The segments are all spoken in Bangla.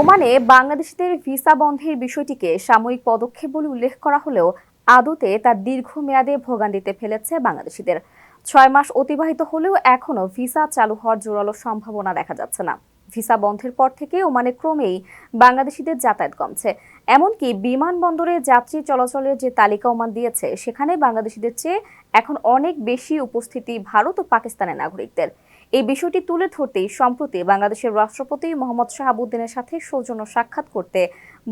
ওমানে বাংলাদেশিদের ভিসা বন্ধের বিষয়টিকে সাময়িক পদক্ষেপ বলে উল্লেখ করা হলেও আদতে তার দীর্ঘমেয়াদে ভোগান্তিতে ফেলেছে বাংলাদেশিদের। ছয় মাস অতিবাহিত হলেও এখনও ভিসা চালু হওয়ার জোরালো সম্ভাবনা দেখা যাচ্ছে না। ভিসা বন্ধের পর থেকে ওমানে ক্রমেই বাংলাদেশিদের যাতায়াত কমছে। এমনকি বিমানবন্দরে যাত্রী চলাচলের যে তালিকা ওমান দিয়েছে, সেখানে বাংলাদেশিদের চেয়ে এখন অনেক বেশি উপস্থিতি ভারত ও পাকিস্তানের নাগরিকদের। এই বিষয়টি তুলে ধরতেই সম্প্রতি বাংলাদেশের রাষ্ট্রপতি মোহাম্মদ শাহাবুদ্দিনের সাথে সৌজন্য সাক্ষাৎ করতে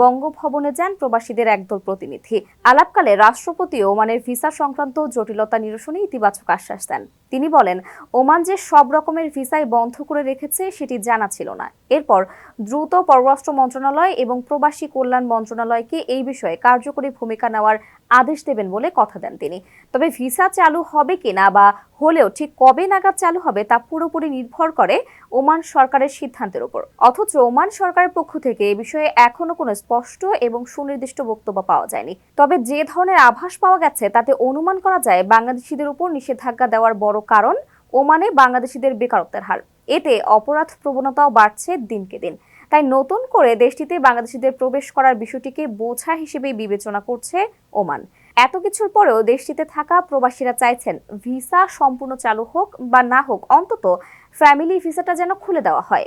বঙ্গভবনে যান প্রবাসীদের একদল প্রতিনিধি। আলাপকালে রাষ্ট্রপতি ওমানের ভিসা সংক্রান্ত জটিলতা নিরসনে ইতিবাচক আশ্বাস দেন। তিনি বলেন, ওমান যে সব রকমের ভিসাই বন্ধ করে রেখেছে সেটি জানা ছিল না। এরপর দ্রুত পররাষ্ট্র মন্ত্রণালয় এবং প্রবাসী কল্যাণ মন্ত্রণালয়কে এই বিষয়ে কার্যকরী ভূমিকা নেওয়ার আদেশ দেবেন বলে কথা দেন তিনি। তবে ভিসা চালু হবে কিনা বা হলেও ঠিক কবে নাগাদ চালু হবে তা পুরোপুরি নির্ভর করে ওমান সরকারের সিদ্ধান্তের উপর। অথচ ওমান সরকারের পক্ষ থেকে এ বিষয়ে এখনও কোনো স্পষ্ট এবং সুনির্দিষ্ট বক্তব্য পাওয়া যায়নি। তবে যে ধরনের আভাস পাওয়া গেছে, তাতে অনুমান করা যায় বাংলাদেশিদের উপর নিষেধাজ্ঞা দেওয়ার বড় কারণ ওমানে বাংলাদেশিদের বেকারত্বের হার। এতে অপরাধ প্রবণতাও বাড়ছে দিনকে দিন। তাই নতুন করে দেশটিতে বাংলাদেশিদের প্রবেশ করার বিষয়টিকে বোঝা হিসেবে বিবেচনা করছে ওমান। এত কিছুর পরেও দেশটিতে থাকা প্রবাসীরা চাইছেন ভিসা সম্পূর্ণ চালু হোক বা না হোক, অন্তত ফ্যামিলি ভিসাটা যেন খুলে দেওয়া হয়।